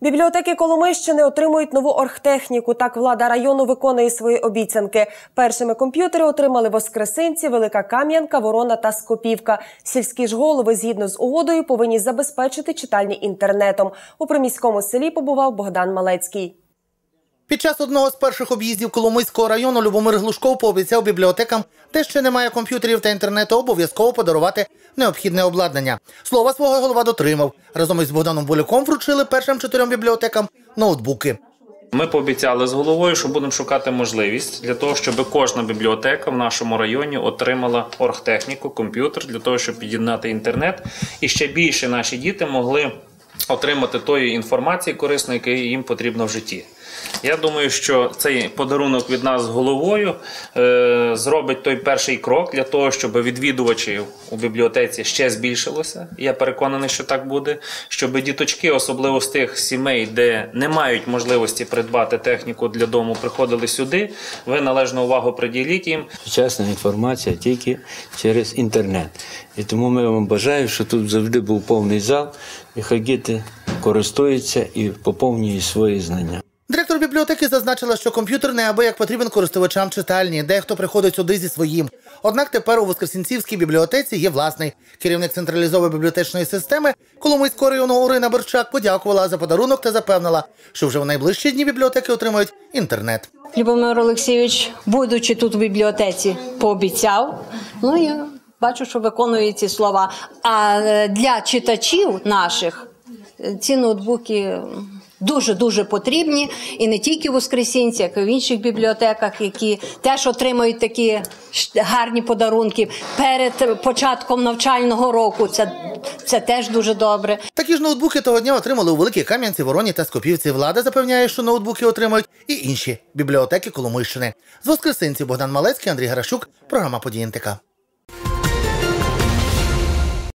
Бібліотеки Коломийщини отримують нову оргтехніку. Так влада району виконує свої обіцянки. Першими комп'ютери отримали Воскресинці, Велика Кам'янка, Ворона та Скопівка. Сільські ж голови згідно з угодою повинні забезпечити читальні інтернетом. У приміському селі побував Богдан Малецький. Під час одного з перших об'їздів Коломийського району Любомир Глушков пообіцяв бібліотекам, де ще немає комп'ютерів та інтернету, обов'язково подарувати необхідне обладнання. Слова свого голова дотримав. Разом із Богданом Болюком вручили першим чотирьом бібліотекам ноутбуки. Ми пообіцяли з головою, що будемо шукати можливість для того, щоб кожна бібліотека в нашому районі отримала оргтехніку, комп'ютер для того, щоб під'єднати інтернет, і ще більше наші діти могли отримати тої інформації корисної, яка їм потрібна в житті. Я думаю, що цей подарунок від нас головою е, зробить той перший крок для того, щоб відвідувачів у бібліотеці ще збільшилося. Я переконаний, що так буде. Щоб діточки, особливо з тих сімей, де не мають можливості придбати техніку для дому, приходили сюди. Ви належну увагу приділіть їм. Сучасна інформація тільки через інтернет. І тому ми вам бажаємо, щоб тут завжди був повний зал, і хай діти користуються і поповнюють свої знання. Директор бібліотеки зазначила, що комп'ютер неабияк потрібен користувачам читальні. Дехто приходить сюди зі своїм. Однак тепер у Воскресенцівській бібліотеці є власний. Керівник централізованої бібліотечної системи Коломийського району Орина Берчак подякувала за подарунок та запевнила, що вже в найближчі дні бібліотеки отримають інтернет. Любомир Олексійович, будучи тут в бібліотеці, пообіцяв. Ну я бачу, що виконує ці слова. А е, для читачів наших е, ці ноутбуки. Дуже дуже потрібні і не тільки в Воскресінці, як і в інших бібліотеках, які теж отримують такі гарні подарунки перед початком навчального року. Це, це теж дуже добре. Такі ж ноутбуки того дня отримали у Великій Кам'янці, Вороні та Скопівці. Влада запевняє, що ноутбуки отримають і інші бібліотеки Коломийщини. З Воскресенців Богдан Малецький, Андрій Гарашук, програма «Події НТК».